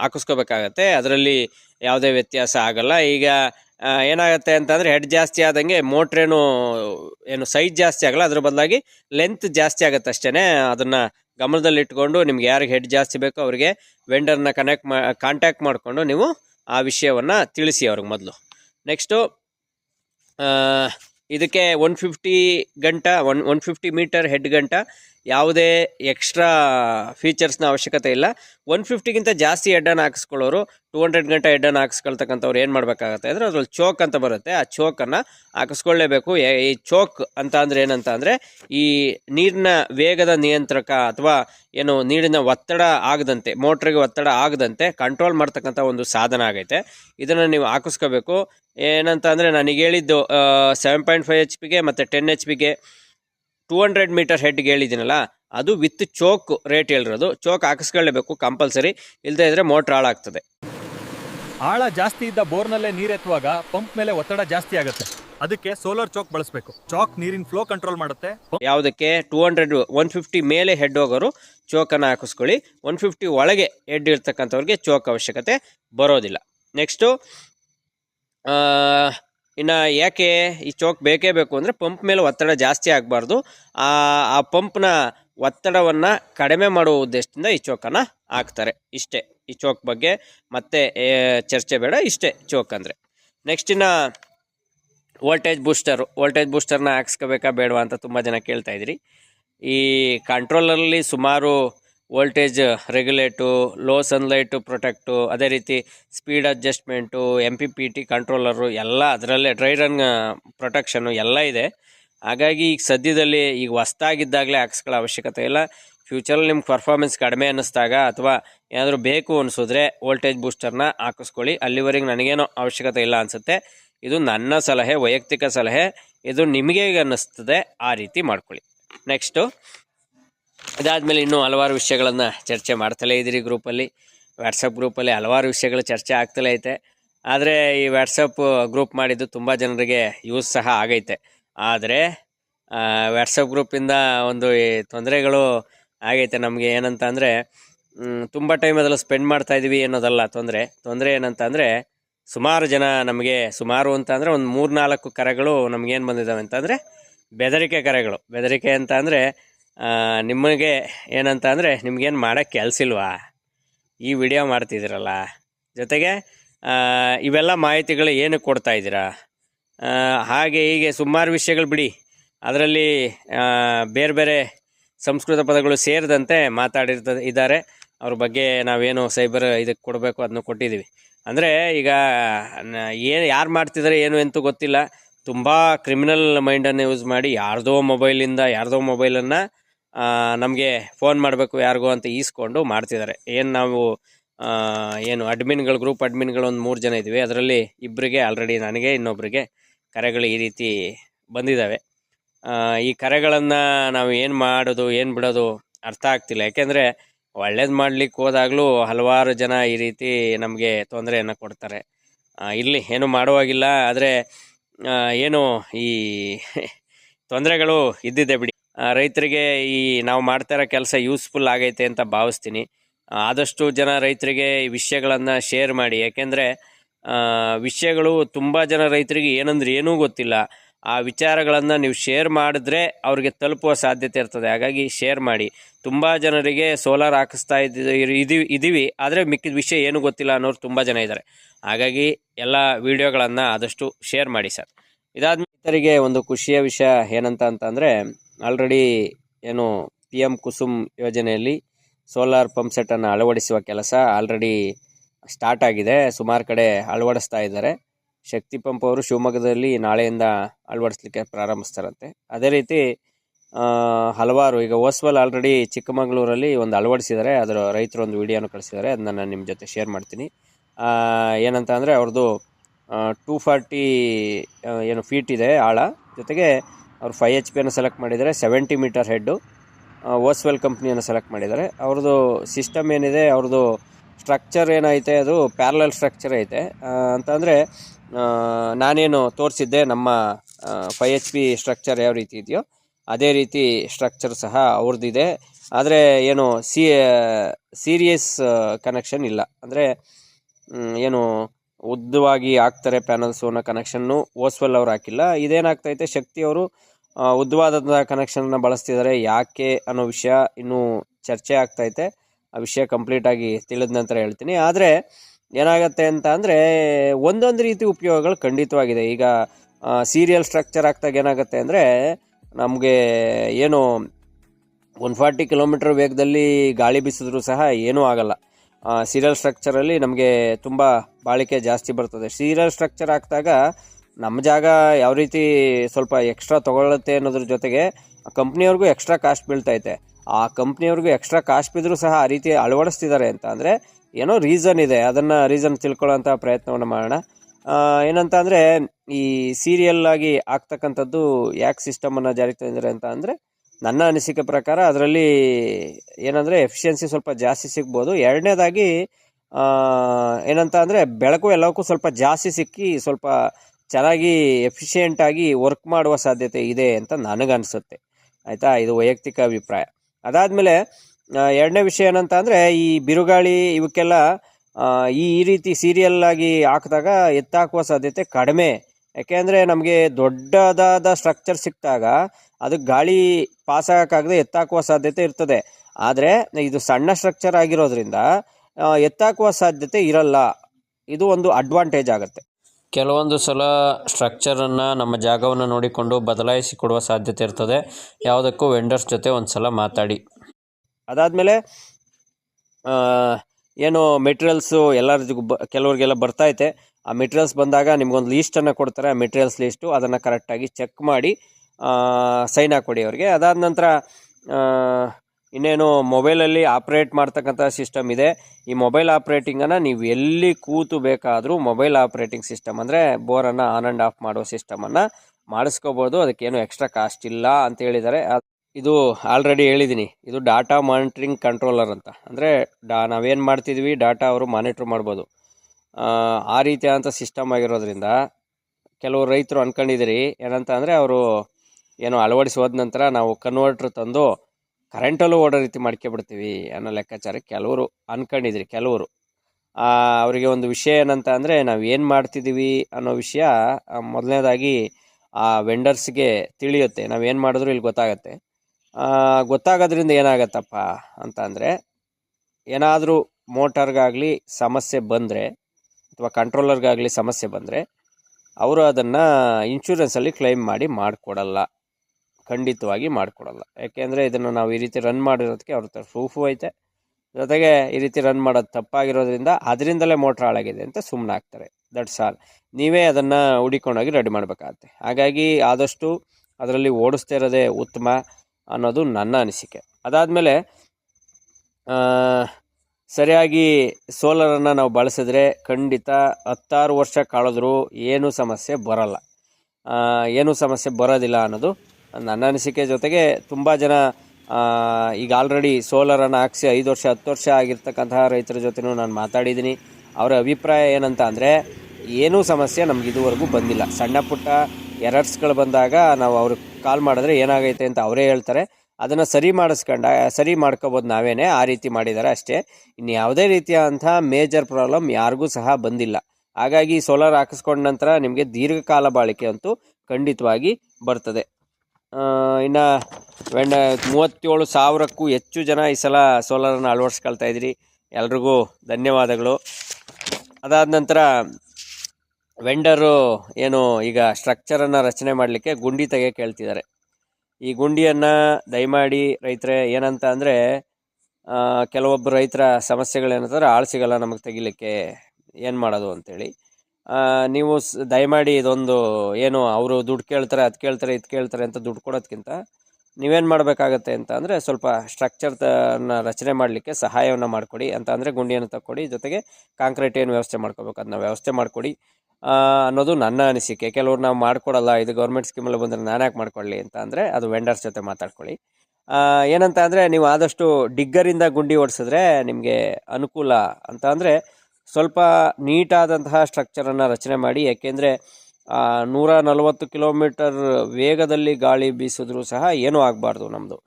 ಹಾಕಿಸ್ಕೋಬೇಕಾಗತ್ತೆ. ಅದರಲ್ಲಿ ಯಾವುದೇ ವ್ಯತ್ಯಾಸ ಆಗಲ್ಲ. ಈಗ ಏನಾಗುತ್ತೆ ಅಂತಂದರೆ ಹೆಡ್ ಜಾಸ್ತಿ ಆದಂಗೆ ಮೋಟ್ರೇನು ಏನು ಸೈಜ್ ಜಾಸ್ತಿ ಆಗಲ್ಲ. ಅದ್ರ ಬದಲಾಗಿ ಲೆಂತ್ ಜಾಸ್ತಿ ಆಗುತ್ತೆ ಅಷ್ಟೇ ಅದನ್ನು ಗಮನದಲ್ಲಿಟ್ಕೊಂಡು ನಿಮ್ಗೆ ಯಾರಿಗೆ ಹೆಡ್ ಜಾಸ್ತಿ ಬೇಕೋ ಅವರಿಗೆ ವೆಂಡರ್ನ ಕನೆಕ್ಟ್ ಮಾ ಕಾಂಟ್ಯಾಕ್ಟ್ ಮಾಡಿಕೊಂಡು ನೀವು ಆ ವಿಷಯವನ್ನು ತಿಳಿಸಿ ಅವ್ರಿಗೆ ಮೊದಲು. ನೆಕ್ಸ್ಟು ಇದಕ್ಕೆ ಒನ್ ಫಿಫ್ಟಿ ಗಂಟ one one fifty metre head ಗಂಟ ಯಾವುದೇ ಎಕ್ಸ್ಟ್ರಾ ಫೀಚರ್ಸ್ನ ಅವಶ್ಯಕತೆ ಇಲ್ಲ. ಒನ್ ಫಿಫ್ಟಿಗಿಂತ ಜಾಸ್ತಿ ಎಡ್ಡನ್ನು ಹಾಕಿಸ್ಕೊಳ್ಳೋರು ಟೂ ಹಂಡ್ರೆಡ್ ಗಂಟೆ ಎಡ್ಡನ್ನು ಹಾಕಿಸ್ಕೊಳ್ತಕ್ಕಂಥವ್ರು ಏನು ಮಾಡಬೇಕಾಗತ್ತೆ ಅಂದರೆ ಅದ್ರಲ್ಲಿ ಚೋಕ್ ಅಂತ ಬರುತ್ತೆ. ಆ ಚೋಕನ್ನು ಹಾಕಿಸ್ಕೊಳ್ಳೇಬೇಕು. ಈ ಚೋಕ್ ಅಂತ ಅಂದರೆ ಏನಂತ ಅಂದರೆ ಈ ನೀರಿನ ವೇಗದ ನಿಯಂತ್ರಕ ಅಥವಾ ಏನು ನೀರಿನ ಒತ್ತಡ ಆಗದಂತೆ ಮೋಟ್ರಿಗೆ ಒತ್ತಡ ಆಗದಂತೆ ಕಂಟ್ರೋಲ್ ಮಾಡ್ತಕ್ಕಂಥ ಒಂದು ಸಾಧನ ಆಗೈತೆ. ಇದನ್ನು ನೀವು ಹಾಕಿಸ್ಕೋಬೇಕು. ಏನಂತ ಅಂದರೆ ನನಗೆ ಹೇಳಿದ್ದು ಸೆವೆನ್ ಪಾಯಿಂಟ್ ಫೈವ್ ಎಚ್ ಪಿಗೆ ಮತ್ತು ಟೆನ್ ಎಚ್ ಪಿಗೆ ಟೂ ಹಂಡ್ರೆಡ್ ಮೀಟರ್ ಹೆಡ್ಗೆ ಹೇಳಿದ್ದೀನಲ್ಲ ಅದು ವಿತ್ ಚೋಕ್ ರೇಟ್ ಹೇಳಿರೋದು. ಚೋಕ್ ಹಾಕಿಸ್ಕೊಳ್ಳೇಬೇಕು ಕಂಪಲ್ಸರಿ ಇಲ್ಲದೇ ಇದ್ದರೆ ಮೋಟ್ರ್ ಹಾಳಾಗ್ತದೆ. ಆಳ ಜಾಸ್ತಿ ಇದ್ದ ಬೋರ್ನಲ್ಲೇ ನೀರೆತ್ತುವಾಗ ಪಂಪ್ ಮೇಲೆ ಒತ್ತಡ ಜಾಸ್ತಿ ಆಗುತ್ತೆ. ಅದಕ್ಕೆ ಸೋಲಾರ್ ಚೋಕ್ ಬಳಸಬೇಕು. ಚಾಕ್ ನೀರಿನ ಫ್ಲೋ ಕಂಟ್ರೋಲ್ ಮಾಡುತ್ತೆ. ಯಾವುದಕ್ಕೆ? ಟೂ ಹಂಡ್ರೆಡ್ ಒನ್ ಫಿಫ್ಟಿ ಮೇಲೆ ಹೆಡ್ ಹೋಗೋರು ಚೋಕನ್ನು ಹಾಕಿಸ್ಕೊಳ್ಳಿ. ಒನ್ ಫಿಫ್ಟಿ ಒಳಗೆ ಹೆಡ್ ಇರ್ತಕ್ಕಂಥವ್ರಿಗೆ ಚೋಕ್ ಅವಶ್ಯಕತೆ ಬರೋದಿಲ್ಲ. ನೆಕ್ಸ್ಟು ಇನ್ನು ಯಾಕೆ ಈ ಚೋಕ್ ಬೇಕೇ ಬೇಕು ಅಂದರೆ ಪಂಪ್ ಮೇಲೆ ಒತ್ತಡ ಜಾಸ್ತಿ ಆಗಬಾರ್ದು. ಆ ಪಂಪ್ನ ಒತ್ತಡವನ್ನು ಕಡಿಮೆ ಮಾಡುವ ಉದ್ದೇಶದಿಂದ ಈ ಚೋಕನ್ನು ಹಾಕ್ತಾರೆ. ಇಷ್ಟೇ ಈ ಚೋಕ್ ಬಗ್ಗೆ. ಮತ್ತೆ ಚರ್ಚೆ ಬೇಡ, ಇಷ್ಟೇ ಚೋಕ್ ಅಂದರೆ. ನೆಕ್ಸ್ಟ್ ಇನ್ನು ವೋಲ್ಟೇಜ್ ಬೂಸ್ಟರು ವೋಲ್ಟೇಜ್ ಬೂಸ್ಟರ್ನ ಹಾಕ್ಸ್ಕೋಬೇಕಾ ಬೇಡವಾ ಅಂತ ತುಂಬ ಜನ ಕೇಳ್ತಾ ಇದ್ರಿ. ಈ ಕಂಟ್ರೋಲರಲ್ಲಿ ಸುಮಾರು voltage regulate low sunlight protect ಅದೇ ರೀತಿ speed adjustment M P P T controller ಎಲ್ಲ ಅದರಲ್ಲೇ ಡ್ರೈ ರನ್ ಪ್ರೊಟೆಕ್ಷನು ಎಲ್ಲ ಇದೆ. ಹಾಗಾಗಿ ಈಗ ಸದ್ಯದಲ್ಲಿ ಈಗ ಹೊಸ್ತಾಗಿದ್ದಾಗಲೇ ಹಾಕ್ಸ್ಕೊಳ್ಳೋ ಅವಶ್ಯಕತೆ ಇಲ್ಲ. ಫ್ಯೂಚರಲ್ಲಿ ನಿಮ್ಗೆ ಪರ್ಫಾರ್ಮೆನ್ಸ್ ಕಡಿಮೆ ಅನ್ನಿಸ್ದಾಗ ಅಥವಾ ಏನಾದರೂ ಬೇಕು ಅನಿಸಿದ್ರೆ ವೋಲ್ಟೇಜ್ ಬೂಸ್ಟರ್ನ ಹಾಕಿಸ್ಕೊಳ್ಳಿ. ಅಲ್ಲಿವರೆಗೆ ನನಗೇನೋ ಅವಶ್ಯಕತೆ ಇಲ್ಲ ಅನಿಸುತ್ತೆ. ಇದು ನನ್ನ ಸಲಹೆ, ವೈಯಕ್ತಿಕ ಸಲಹೆ. ಇದು ನಿಮಗೆ ಅನ್ನಿಸ್ತದೆ, ಆ ರೀತಿ ಮಾಡ್ಕೊಳ್ಳಿ. ನೆಕ್ಸ್ಟು ಅದಾದಮೇಲೆ ಇನ್ನೂ ಹಲವಾರು ವಿಷಯಗಳನ್ನು ಚರ್ಚೆ ಮಾಡ್ತಲೇ ಇದ್ದೀರಿ ಗ್ರೂಪಲ್ಲಿ. ವ್ಯಾಟ್ಸಪ್ ಗ್ರೂಪಲ್ಲಿ ಹಲವಾರು ವಿಷಯಗಳು ಚರ್ಚೆ ಆಗ್ತಲೇ ಐತೆ. ಆದರೆ ಈ ವ್ಯಾಟ್ಸಪ್ ಗ್ರೂಪ್ ಮಾಡಿದ್ದು ತುಂಬ ಜನರಿಗೆ ಯೂಸ್ ಸಹ ಆಗೈತೆ. ಆದರೆ ವ್ಯಾಟ್ಸಪ್ ಗ್ರೂಪಿಂದ ಒಂದು ತೊಂದರೆಗಳು ಆಗೈತೆ ನಮಗೆ ಏನಂತ ಅಂದರೆ ತುಂಬ ಟೈಮ್ ಅದರಲ್ಲಿ ಸ್ಪೆಂಡ್ ಮಾಡ್ತಾ ಇದ್ದೀವಿ ಅನ್ನೋದಲ್ಲ ತೊಂದರೆ. ತೊಂದರೆ ಏನಂತ ಅಂದರೆ ಸುಮಾರು ಜನ ನಮಗೆ, ಸುಮಾರು ಅಂತ ಅಂದರೆ ಒಂದು ಮೂರು ನಾಲ್ಕು ಕರೆಗಳು ನಮಗೇನು ಬಂದಿದ್ದಾವೆ ಅಂತಂದರೆ, ಬೆದರಿಕೆ ಕರೆಗಳು. ಬೆದರಿಕೆ ಅಂತ ಅಂದರೆ ನಿಮಗೆ ಏನಂತ ಅಂದರೆ ನಿಮ್ಗೇನು ಮಾಡೋಕ್ಕೆ ಕೆಲಸ ಇಲ್ವಾ? ಈ ವಿಡಿಯೋ ಮಾಡ್ತಿದ್ದೀರಲ್ಲ? ಜೊತೆಗೆ ಇವೆಲ್ಲ ಮಾಹಿತಿಗಳು ಏನಕ್ಕೆ ಕೊಡ್ತಾ ಇದ್ದೀರಾ? ಆ, ಹಾಗೆ ಹೀಗೆ ಸುಮಾರು ವಿಷಯಗಳು ಬಿಡಿ. ಅದರಲ್ಲಿ ಬೇರೆ ಬೇರೆ ಸಂಸ್ಕೃತ ಪದಗಳು ಸೇರಿದಂತೆ ಮಾತಾಡಿರ್ತ ಇದ್ದಾರೆ. ಅವ್ರ ಬಗ್ಗೆ ನಾವೇನು ಸೈಬರ್ ಇದಕ್ಕೆ ಕೊಡಬೇಕು ಅದನ್ನು ಕೊಟ್ಟಿದ್ದೀವಿ. ಅಂದರೆ ಈಗ ಏನು ಯಾರು ಮಾಡ್ತಿದ್ದಾರೆ ಏನು ಎಂತೂ ಗೊತ್ತಿಲ್ಲ. ತುಂಬ ಕ್ರಿಮಿನಲ್ ಮೈಂಡನ್ನು ಯೂಸ್ ಮಾಡಿ ಯಾರ್ದೋ ಮೊಬೈಲಿಂದ ಯಾರ್ದೋ ಮೊಬೈಲನ್ನು ನಮಗೆ ಫೋನ್ ಮಾಡಬೇಕು ಯಾರಿಗೂ ಅಂತ ಈಸ್ಕೊಂಡು ಮಾಡ್ತಿದ್ದಾರೆ. ಏನು ನಾವು ಏನು ಅಡ್ಮಿನ್ಗಳು, ಗ್ರೂಪ್ ಅಡ್ಮಿನ್ಗಳು ಒಂದು ಮೂರು ಜನ ಇದ್ದೀವಿ ಅದರಲ್ಲಿ ಇಬ್ಬರಿಗೆ ಆಲ್ರೆಡಿ ನನಗೆ ಇನ್ನೊಬ್ಬರಿಗೆ ಕರೆಗಳು ಈ ರೀತಿ ಬಂದಿದ್ದಾವೆ ಈ ಕರೆಗಳನ್ನು ನಾವು ಏನು ಮಾಡೋದು, ಏನು ಬಿಡೋದು ಅರ್ಥ ಆಗ್ತಿಲ್ಲ. ಯಾಕೆಂದರೆ ಒಳ್ಳೇದು ಮಾಡಲಿಕ್ಕೆ ಹೋದಾಗಲೂ ಹಲವಾರು ಜನ ಈ ರೀತಿ ನಮಗೆ ತೊಂದರೆಯನ್ನು ಕೊಡ್ತಾರೆ. ಇಲ್ಲಿ ಏನು ಮಾಡುವಾಗಿಲ್ಲ, ಆದರೆ ಏನು ಈ ತೊಂದರೆಗಳು ಇದ್ದಿದ್ದೆ ಬಿಡಿ. ರೈತರಿಗೆ ಈ ನಾವು ಮಾಡ್ತಾ ಇರೋ ಕೆಲಸ ಯೂಸ್ಫುಲ್ ಆಗೈತೆ ಅಂತ ಭಾವಿಸ್ತೀನಿ. ಆದಷ್ಟು ಜನ ರೈತರಿಗೆ ಈ ವಿಷಯಗಳನ್ನು ಶೇರ್ ಮಾಡಿ. ಯಾಕೆಂದರೆ ವಿಷಯಗಳು ತುಂಬ ಜನ ರೈತರಿಗೆ ಏನಂದ್ರೆ ಏನೂ ಗೊತ್ತಿಲ್ಲ. ಆ ವಿಚಾರಗಳನ್ನು ನೀವು ಶೇರ್ ಮಾಡಿದ್ರೆ ಅವ್ರಿಗೆ ತಲುಪುವ ಸಾಧ್ಯತೆ ಇರ್ತದೆ. ಹಾಗಾಗಿ ಶೇರ್ ಮಾಡಿ. ತುಂಬ ಜನರಿಗೆ ಸೋಲಾರ್ ಹಾಕಿಸ್ತಾ ಇದ್ದೀವಿ ಇದ್ದೀವಿ ಆದರೆ ಮಿಕ್ಕಿದ ವಿಷಯ ಏನೂ ಗೊತ್ತಿಲ್ಲ ಅನ್ನೋರು ತುಂಬ ಜನ ಇದ್ದಾರೆ. ಹಾಗಾಗಿ ಎಲ್ಲ ವಿಡಿಯೋಗಳನ್ನು ಆದಷ್ಟು ಶೇರ್ ಮಾಡಿ ಸರ್. ಇದಾದ ರೈತರಿಗೆ ಒಂದು ಖುಷಿಯ ವಿಷಯ ಏನಂತ ಅಂತಂದರೆ ಆಲ್ರೆಡಿ ಏನು ಪಿ ಎಂ ಕುಸುಮ್ ಯೋಜನೆಯಲ್ಲಿ ಸೋಲಾರ್ ಪಂಪ್ ಸೆಟ್ಟನ್ನು ಅಳವಡಿಸುವ ಕೆಲಸ ಆಲ್ರೆಡಿ ಸ್ಟಾರ್ಟ್ ಆಗಿದೆ. ಸುಮಾರು ಕಡೆ ಅಳವಡಿಸ್ತಾ ಇದ್ದಾರೆ. ಶಕ್ತಿ ಪಂಪ್ ಅವರು ಶಿವಮೊಗ್ಗದಲ್ಲಿ ನಾಳೆಯಿಂದ ಅಳವಡಿಸ್ಲಿಕ್ಕೆ ಪ್ರಾರಂಭಿಸ್ತಾರಂತೆ. ಅದೇ ರೀತಿ ಹಲವಾರು ಈಗ ಓಸ್ವಲ್ ಆಲ್ರೆಡಿ ಚಿಕ್ಕಮಗಳೂರಲ್ಲಿ ಒಂದು ಅಳವಡಿಸಿದ್ದಾರೆ. ಅದರ ರೈತರು ಒಂದು ವಿಡಿಯೋನ ಕಳಿಸಿದ್ದಾರೆ. ಅದನ್ನ ನಾನು ನಿಮ್ಮ ಜೊತೆ ಶೇರ್ ಮಾಡ್ತೀನಿ. ಏನಂತ ಅಂದರೆ ಅವ್ರದ್ದು ಟೂ ಫಾರ್ಟಿ ಏನು ಫೀಟ್ ಇದೆ ಆಳ. ಜೊತೆಗೆ ಅವ್ರು ಫೈ ಎಚ್ ಪಿಯನ್ನು ಸೆಲೆಕ್ಟ್ ಮಾಡಿದ್ದಾರೆ ಸೆವೆಂಟಿ ಮೀಟರ್ ಹೆಡ್ಡು ಓಸ್ವೆಲ್ ಕಂಪ್ನಿಯನ್ನು ಸೆಲೆಕ್ಟ್ ಮಾಡಿದ್ದಾರೆ. ಅವ್ರದ್ದು ಸಿಸ್ಟಮ್ ಏನಿದೆ, ಅವ್ರದ್ದು ಸ್ಟ್ರಕ್ಚರ್ ಏನೈತೆ ಅದು ಪ್ಯಾರಲಲ್ ಸ್ಟ್ರಕ್ಚರ್ ಐತೆ. ಅಂತಂದರೆ ನಾನೇನು ತೋರಿಸಿದ್ದೆ, ನಮ್ಮ ಫೈ ಎಚ್ ಪಿ ಸ್ಟ್ರಕ್ಚರ್ ಯಾವ ರೀತಿ ಇದೆಯೋ, ಅದೇ ರೀತಿ ಸ್ಟ್ರಕ್ಚರ್ ಸಹ ಅವ್ರದ್ದಿದೆ. ಆದರೆ ಏನು ಸಿ ಸೀರಿಯಸ್ ಕನೆಕ್ಷನ್ ಇಲ್ಲ. ಅಂದರೆ ಏನು ಉದ್ದವಾಗಿ ಹಾಕ್ತಾರೆ ಪ್ಯಾನಲ್ಸು ಅನ್ನೋ ಕನೆಕ್ಷನ್ನು ಓಸ್ವೆಲ್ ಅವ್ರು ಹಾಕಿಲ್ಲ. ಇದೇನಾಗ್ತೈತೆ ಶಕ್ತಿ ಅವರು ಆ, ಉದ್ದವಾದಂಥ ಕನೆಕ್ಷನ್ನ ಬಳಸ್ತಿದ್ದಾರೆ ಯಾಕೆ ಅನ್ನೋ ವಿಷಯ ಇನ್ನೂ ಚರ್ಚೆ ಆಗ್ತೈತೆ ಆ ವಿಷಯ ಕಂಪ್ಲೀಟಾಗಿ ತಿಳಿದ ನಂತರ ಹೇಳ್ತೀನಿ. ಆದರೆ ಏನಾಗತ್ತೆ ಅಂತ ಅಂದರೆ ಒಂದೊಂದು ರೀತಿ ಉಪಯೋಗಗಳು ಖಂಡಿತವಾಗಿದೆ. ಈಗ ಸೀರಿಯಲ್ ಸ್ಟ್ರಕ್ಚರ್ ಆಗ್ತಾಗ ಏನಾಗುತ್ತೆ ಅಂದರೆ ನಮಗೆ ಏನು ಒನ್ ಫಾರ್ಟಿ ಕಿಲೋಮೀಟ್ರ್ ವೇಗದಲ್ಲಿ ಗಾಳಿ ಬೀಸಿದ್ರು ಸಹ ಏನೂ ಆಗಲ್ಲ. ಸೀರಿಯಲ್ ಸ್ಟ್ರಕ್ಚರಲ್ಲಿ ನಮಗೆ ತುಂಬ ಬಾಳಿಕೆ ಜಾಸ್ತಿ ಬರ್ತದೆ. ಸೀರಿಯಲ್ ಸ್ಟ್ರಕ್ಚರ್ ಹಾಕಿದಾಗ ನಮ್ಮ ಜಾಗ ಯಾವ ರೀತಿ ಸ್ವಲ್ಪ ಎಕ್ಸ್ಟ್ರಾ ತೊಗೊಳುತ್ತೆ ಅನ್ನೋದ್ರ ಜೊತೆಗೆ ಕಂಪ್ನಿಯವ್ರಿಗೂ ಎಕ್ಸ್ಟ್ರಾ ಕಾಸ್ಟ್ ಬೀಳ್ತೈತೆ. ಆ ಕಂಪ್ನಿಯವ್ರಿಗೂ ಎಕ್ಸ್ಟ್ರಾ ಕಾಸ್ಟ್ ಬಿದ್ದರೂ ಸಹ ಆ ರೀತಿ ಅಳವಡಿಸ್ತಿದ್ದಾರೆ ಅಂತ ಅಂದರೆ ಏನೋ ರೀಸನ್ ಇದೆ. ಅದನ್ನು ರೀಸನ್ ತಿಳ್ಕೊಳ್ಳೋಂಥ ಪ್ರಯತ್ನವನ್ನು ಮಾಡೋಣ. ಏನಂತ ಅಂದರೆ ಈ ಸೀರಿಯಲ್ ಆಗಿ ಆಗ್ತಕ್ಕಂಥದ್ದು ಯಾಕೆ ಸಿಸ್ಟಮನ್ನು ಜಾರಿಗೆ ತಂದಿದ್ದಾರೆ ಅಂತ ಅಂದರೆ ನನ್ನ ಅನಿಸಿಕೆ ಪ್ರಕಾರ ಅದರಲ್ಲಿ ಏನಂದರೆ ಎಫಿಷಿಯನ್ಸಿ ಸ್ವಲ್ಪ ಜಾಸ್ತಿ ಸಿಗ್ಬೋದು. ಎರಡನೇದಾಗಿ ಏನಂತ ಅಂದರೆ ಬೆಳಕು ಎಲ್ಲವಕ್ಕೂ ಸ್ವಲ್ಪ ಜಾಸ್ತಿ ಸಿಕ್ಕಿ ಸ್ವಲ್ಪ ಚೆನ್ನಾಗಿ ಎಫಿಷಿಯೆಂಟಾಗಿ ವರ್ಕ್ ಮಾಡುವ ಸಾಧ್ಯತೆ ಇದೆ ಅಂತ ನನಗನ್ಸುತ್ತೆ. ಆಯಿತಾ? ಇದು ವೈಯಕ್ತಿಕ ಅಭಿಪ್ರಾಯ. ಅದಾದಮೇಲೆ ಎರಡನೇ ವಿಷಯ ಏನಂತ ಅಂದರೆ ಈ ಬಿರುಗಾಳಿ ಇವಕ್ಕೆಲ್ಲ ಈ ಈ ರೀತಿ ಸೀರಿಯಲ್ ಆಗಿ ಹಾಕಿದಾಗ ಎತ್ತಾಕುವ ಸಾಧ್ಯತೆ ಕಡಿಮೆ ಯಾಕೆಂದರೆ ನಮಗೆ ದೊಡ್ಡದಾದ ಸ್ಟ್ರಕ್ಚರ್ ಸಿಕ್ಕಿದಾಗ ಅದು ಗಾಳಿ ಪಾಸ್ ಆಗೋಕ್ಕಾಗದೆ ಎತ್ತಾಕುವ ಸಾಧ್ಯತೆ ಇರ್ತದೆ. ಆದರೆ ಇದು ಸಣ್ಣ ಸ್ಟ್ರಕ್ಚರ್ ಆಗಿರೋದ್ರಿಂದ ಎತ್ತಾಕುವ ಸಾಧ್ಯತೆ ಇರಲ್ಲ. ಇದು ಒಂದು ಅಡ್ವಾಂಟೇಜ್ ಆಗುತ್ತೆ. ಕೆಲವೊಂದು ಸಲ ಸ್ಟ್ರಕ್ಚರನ್ನು ನಮ್ಮ ಜಾಗವನ್ನು ನೋಡಿಕೊಂಡು ಬದಲಾಯಿಸಿ ಕೊಡುವ ಸಾಧ್ಯತೆ ಇರ್ತದೆ. ಯಾವುದಕ್ಕೂ ವೆಂಡರ್ಸ್ ಜೊತೆ ಒಂದು ಸಲ ಮಾತಾಡಿ. ಅದಾದಮೇಲೆ ಏನು ಮೆಟೀರಿಯಲ್ಸು ಎಲ್ಲರಿಗೂ ಬ ಕೆಲವ್ರಿಗೆಲ್ಲ ಬರ್ತೈತೆ ಆ ಮೆಟೀರಿಯಲ್ಸ್ ಬಂದಾಗ ನಿಮ್ಗೊಂದು ಲೀಸ್ಟನ್ನು ಕೊಡ್ತಾರೆ. ಆ ಮೆಟೀರಿಯಲ್ಸ್ ಲೀಸ್ಟು ಅದನ್ನು ಕರೆಕ್ಟಾಗಿ ಚೆಕ್ ಮಾಡಿ ಸೈನ್ ಹಾಕ್ಕೊಡಿ ಅವ್ರಿಗೆ. ಅದಾದ ನಂತರ ಇನ್ನೇನು ಮೊಬೈಲಲ್ಲಿ ಆಪ್ರೇಟ್ ಮಾಡ್ತಕ್ಕಂಥ ಸಿಸ್ಟಮ್ ಇದೆ. ಈ ಮೊಬೈಲ್ ಆಪ್ರೇಟಿಂಗನ್ನು ನೀವು ಎಲ್ಲಿ ಕೂತು ಬೇಕಾದರೂ ಮೊಬೈಲ್ ಆಪ್ರೇಟಿಂಗ್ ಸಿಸ್ಟಮ್ ಅಂದರೆ ಬೋರನ್ನು ಆನ್ ಆ್ಯಂಡ್ ಆಫ್ ಮಾಡೋ ಸಿಸ್ಟಮನ್ನು ಮಾಡಿಸ್ಕೋಬೋದು. ಅದಕ್ಕೇನು ಎಕ್ಸ್ಟ್ರಾ ಕಾಸ್ಟ್ ಇಲ್ಲ ಅಂತ ಹೇಳಿದ್ದಾರೆ. ಇದು ಆಲ್ರೆಡಿ ಹೇಳಿದ್ದೀನಿ ಇದು ಡಾಟಾ ಮಾನಿಟ್ರಿಂಗ್ ಕಂಟ್ರೋಲರ್ ಅಂತ. ಅಂದರೆ ಡಾ ನಾವೇನು ಮಾಡ್ತಿದ್ವಿ? ಡಾಟಾ ಅವರು ಮಾನಿಟ್ರ್ ಮಾಡ್ಬೋದು. ಆ, ರೀತಿಯಾದಂಥ ಸಿಸ್ಟಮ್ ಆಗಿರೋದ್ರಿಂದ ಕೆಲವು ರೈತರು ಅಂದ್ಕೊಂಡಿದ್ದೀರಿ ಏನಂತ ಅಂದರೆ ಅವರು ಏನು ಅಳವಡಿಸಿ ಹೋದ ನಂತರ ನಾವು ಕನ್ವರ್ಟ್ರ್ ತಂದು ಕರೆಂಟಲ್ಲೂ ಓಡೋ ರೀತಿ ಮಾಡ್ಕೊಬಿಡ್ತೀವಿ ಅನ್ನೋ ಲೆಕ್ಕಾಚಾರ ಕೆಲವರು ಅನ್ಕೊಂಡಿದ್ರಿ ಕೆಲವರು. ಅವರಿಗೆ ಒಂದು ವಿಷಯ ಏನಂತ ಅಂದರೆ ನಾವು ಏನು ಮಾಡ್ತಿದ್ದೀವಿ ಅನ್ನೋ ವಿಷಯ ಮೊದಲನೇದಾಗಿ ಆ ವೆಂಡರ್ಸ್ಗೆ ತಿಳಿಯುತ್ತೆ. ನಾವು ಏನು ಮಾಡಿದ್ರು ಇಲ್ಲಿ ಗೊತ್ತಾಗತ್ತೆ. ಗೊತ್ತಾಗೋದ್ರಿಂದ ಏನಾಗತ್ತಪ್ಪ ಅಂತ ಅಂದರೆ ಏನಾದರೂ ಮೋಟರ್ಗಾಗಲಿ ಸಮಸ್ಯೆ ಬಂದರೆ ಅಥವಾ ಕಂಟ್ರೋಲರ್ಗಾಗಲಿ ಸಮಸ್ಯೆ ಬಂದರೆ, ಅವರು ಅದನ್ನು ಇನ್ಶೂರೆನ್ಸಲ್ಲಿ ಕ್ಲೈಮ್ ಮಾಡಿ ಮಾಡಿಕೊಡಲ್ಲ. ಖಂಡಿತವಾಗಿ ಮಾಡಿಕೊಡಲ್ಲ. ಯಾಕೆಂದರೆ ಇದನ್ನು ನಾವು ಈ ರೀತಿ ರನ್ ಮಾಡಿರೋದಕ್ಕೆ ಅವ್ರ ಹತ್ರ ಪ್ರೂಫು ಐತೆ. ಜೊತೆಗೆ ಈ ರೀತಿ ರನ್ ಮಾಡೋದು ತಪ್ಪಾಗಿರೋದ್ರಿಂದ ಅದರಿಂದಲೇ ಮೋಟ್ರ್ ಹಾಳಾಗಿದೆ ಅಂತ ಸುಮ್ಮನೆ ಆಗ್ತಾರೆ. ದಟ್ಸ್ ಆಲ್ ನೀವೇ ಅದನ್ನು ಹುಡಿಕೊಂಡೋಗಿ ರೆಡಿ ಮಾಡಬೇಕಾಗತ್ತೆ. ಹಾಗಾಗಿ ಆದಷ್ಟು ಅದರಲ್ಲಿ ಓಡಿಸ್ತಾ ಇರೋದೇ ಉತ್ತಮ. ಅನ್ನೋದು ನನ್ನ ಅನಿಸಿಕೆ. ಅದಾದಮೇಲೆ ಸರಿಯಾಗಿ ಸೋಲಾರನ್ನು ನಾವು ಬಳಸಿದ್ರೆ ಖಂಡಿತ ಹತ್ತಾರು ವರ್ಷ ಕಳೆದ್ರೂ ಏನೂ ಸಮಸ್ಯೆ ಬರಲ್ಲ. ಏನೂ ಸಮಸ್ಯೆ ಬರೋದಿಲ್ಲ ಅನ್ನೋದು ನನ್ನ ಅನಿಸಿಕೆ ಜೊತೆಗೆ ತುಂಬ ಜನ ಈಗ ಆಲ್ರೆಡಿ ಸೋಲಾರನ್ನು ಹಾಕ್ಸಿ ಐದು ವರ್ಷ, ಹತ್ತು ವರ್ಷ ಆಗಿರ್ತಕ್ಕಂತಹ ರೈತರ ಜೊತೆನೂ ನಾನು ಮಾತಾಡಿದ್ದೀನಿ. ಅವರ ಅಭಿಪ್ರಾಯ ಏನಂತ ಅಂದರೆ, ಏನೂ ಸಮಸ್ಯೆ ನಮ್ಗೆ ಇದುವರೆಗೂ ಬಂದಿಲ್ಲ. ಸಣ್ಣ ಪುಟ್ಟ ಎರರ್ಸ್ಗಳು ಬಂದಾಗ ನಾವು ಅವ್ರಿಗೆ ಕಾಲ್ ಮಾಡಿದ್ರೆ ಏನಾಗೈತೆ ಅಂತ ಅವರೇ ಹೇಳ್ತಾರೆ. ಅದನ್ನು ಸರಿ ಮಾಡಿಸ್ಕೊಂಡ, ಸರಿ ಮಾಡ್ಕೋಬೋದು ನಾವೇನೆ, ಆ ರೀತಿ ಮಾಡಿದ್ದಾರೆ ಅಷ್ಟೇ. ಇನ್ನು ಯಾವುದೇ ರೀತಿಯಾದಂಥ ಮೇಜರ್ ಪ್ರಾಬ್ಲಮ್ ಯಾರಿಗೂ ಸಹ ಬಂದಿಲ್ಲ. ಹಾಗಾಗಿ ಸೋಲಾರ್ ಹಾಕಿಸ್ಕೊಂಡ ನಂತರ ನಿಮಗೆ ದೀರ್ಘಕಾಲ ಬಾಳಿಕೆ ಅಂತೂ ಖಂಡಿತವಾಗಿ ಬರ್ತದೆ. ಇನ್ನು ವೆಂಡ, ಮೂವತ್ತೇಳು ಸಾವಿರಕ್ಕೂ ಹೆಚ್ಚು ಜನ ಈ ಸಲ ಸೋಲಾರನ್ನು ಅಳವಡಿಸ್ಕೊಳ್ತಾ ಇದ್ದೀರಿ. ಎಲ್ರಿಗೂ ಧನ್ಯವಾದಗಳು. ಅದಾದ ನಂತರ ವೆಂಡರು ಏನು ಈಗ ಸ್ಟ್ರಕ್ಚರನ್ನು ರಚನೆ ಮಾಡಲಿಕ್ಕೆ ಗುಂಡಿ ತೆಗೆಯಕ್ಕೆ ಹೇಳ್ತಿದ್ದಾರೆ ಈ ಗುಂಡಿಯನ್ನು ದಯಮಾಡಿ ರೈತರೆ ಏನಂತ ಅಂದರೆ ಕೆಲವೊಬ್ಬರು ರೈತರ ಸಮಸ್ಯೆಗಳೇನಂತಂದ್ರೆ ಆಳು ಸಿಗಲ್ಲ ನಮಗೆ ತೆಗಿಲಿಕ್ಕೆ ಏನು ಮಾಡೋದು ಅಂಥೇಳಿ ನೀವು ಸ್, ದಯಮಾಡಿ ಇದೊಂದು ಏನು ಅವರು ದುಡ್ಡು ಕೇಳ್ತಾರೆ, ಅದು ಕೇಳ್ತಾರೆ, ಇದು ಕೇಳ್ತಾರೆ ಅಂತ ದುಡ್ಡು ಕೊಡೋದಕ್ಕಿಂತ ನೀವೇನು ಮಾಡಬೇಕಾಗತ್ತೆ ಅಂತ ಅಂದರೆ ಸ್ವಲ್ಪ ಸ್ಟ್ರಕ್ಚರ್ ತನ್ನ ರಚನೆ ಮಾಡಲಿಕ್ಕೆ ಸಹಾಯವನ್ನು ಮಾಡಿಕೊಡಿ. ಅಂತ ಅಂದರೆ ಗುಂಡಿಯನ್ನು ತಕ್ಕೊಡಿ. ಜೊತೆಗೆ ಕಾಂಕ್ರೀಟ್ ಏನು ವ್ಯವಸ್ಥೆ ಮಾಡ್ಕೋಬೇಕು ಅದನ್ನ ವ್ಯವಸ್ಥೆ ಮಾಡಿಕೊಡಿ. ಅನ್ನೋದು ನನ್ನ ಅನಿಸಿಕೆ. ಕೆಲವ್ರು ನಾವು ಮಾಡ್ಕೊಡಲ್ಲ, ಇದು ಗೌರ್ಮೆಂಟ್ ಸ್ಕೀಮಲ್ಲಿ ಬಂದರೆ ನಾನು ಯಾಕೆ ಮಾಡ್ಕೊಳ್ಳಿ ಅಂತ ಅಂದರೆ ಅದು ವೆಂಡರ್ಸ್ ಜೊತೆ ಮಾತಾಡ್ಕೊಳ್ಳಿ. ಏನಂತ ಅಂದರೆ ನೀವು ಆದಷ್ಟು ಡಿಗ್ಗರಿಂದ ಗುಂಡಿ ಓಡಿಸಿದ್ರೆ ನಿಮಗೆ ಅನುಕೂಲ ಅಂತ ಅಂದರೆ ಸ್ವಲ್ಪ ನೀಟಾದಂತಹ ಸ್ಟ್ರಕ್ಚರನ್ನು ರಚನೆ ಮಾಡಿ ಯಾಕೆಂದರೆ ನೂರ ನಲವತ್ತು ಕಿಲೋಮೀಟರ್ ವೇಗದಲ್ಲಿ ಗಾಳಿ ಬೀಸಿದ್ರೂ ಸಹ ಏನೂ ಆಗಬಾರ್ದು ನಮ್ಮದು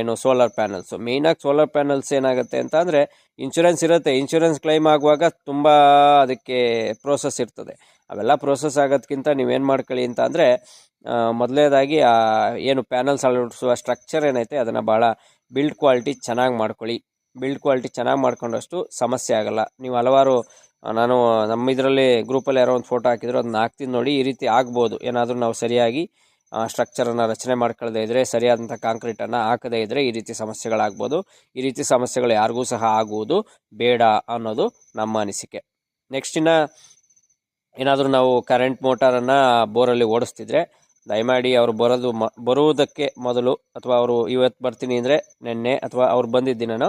ಏನು ಸೋಲಾರ್ ಪ್ಯಾನಲ್ಸು ಮೇಯ್ನಾಗಿ ಸೋಲಾರ್ ಪ್ಯಾನಲ್ಸ್ ಏನಾಗುತ್ತೆ ಅಂತ ಅಂದರೆ ಇನ್ಶೂರೆನ್ಸ್ ಇರುತ್ತೆ. ಇನ್ಶೂರೆನ್ಸ್ ಕ್ಲೈಮ್ ಆಗುವಾಗ ತುಂಬ ಅದಕ್ಕೆ ಪ್ರೋಸೆಸ್ ಇರ್ತದೆ. ಅವೆಲ್ಲ ಪ್ರೋಸೆಸ್ ಆಗೋದಕ್ಕಿಂತ ನೀವೇನು ಮಾಡ್ಕೊಳ್ಳಿ ಅಂತ ಅಂದರೆ ಮೊದಲನೇದಾಗಿ ಆ, ಏನು ಪ್ಯಾನಲ್ಸ್ ಅಳವಡಿಸುವ ಸ್ಟ್ರಕ್ಚರ್ ಏನೈತೆ, ಅದನ್ನು ಭಾಳ ಬಿಲ್ಡ್ ಕ್ವಾಲಿಟಿ ಚೆನ್ನಾಗಿ ಮಾಡ್ಕೊಳ್ಳಿ. ಬಿಲ್ಡ್ ಕ್ವಾಲಿಟಿ ಚೆನ್ನಾಗಿ ಮಾಡ್ಕೊಂಡಷ್ಟು ಸಮಸ್ಯೆ ಆಗೋಲ್ಲ. ನೀವು ಹಲವಾರು ನಾನು ನಮ್ಮ ಇದರಲ್ಲಿ ಗ್ರೂಪಲ್ಲಿ ಯಾರೋ ಒಂದು ಫೋಟೋ ಹಾಕಿದ್ರು ಅದನ್ನ ಹಾಕ್ತೀನಿ ನೋಡಿ ಈ ರೀತಿ ಆಗ್ಬೋದು. ಏನಾದರೂ ನಾವು ಸರಿಯಾಗಿ ಸ್ಟ್ರಕ್ಚರನ್ನು ರಚನೆ ಮಾಡ್ಕೊಳ್ಳದೇ ಇದ್ದರೆ ಸರಿಯಾದಂಥ ಕಾಂಕ್ರೀಟನ್ನು ಹಾಕದೇ ಇದ್ದರೆ ಈ ರೀತಿ ಸಮಸ್ಯೆಗಳಾಗ್ಬೋದು. ಈ ರೀತಿ ಸಮಸ್ಯೆಗಳು ಯಾರಿಗೂ ಸಹ ಆಗುವುದು ಬೇಡ ಅನ್ನೋದು ನಮ್ಮ ಅನಿಸಿಕೆ. ನೆಕ್ಸ್ಟ್ ಇನ್ನು ಏನಾದರೂ ನಾವು ಕರೆಂಟ್ ಮೋಟಾರನ್ನು ಬೋರಲ್ಲಿ ಓಡಿಸ್ತಿದ್ರೆ, ದಯಮಾಡಿ ಅವರು ಬರೋದು ಮ, ಬರುವುದಕ್ಕೆ ಮೊದಲು ಅಥವಾ ಅವರು ಇವತ್ತು ಬರ್ತೀನಿ ಅಂದರೆ ನಿನ್ನೆ ಅಥವಾ ಅವ್ರು ದಿನನೋ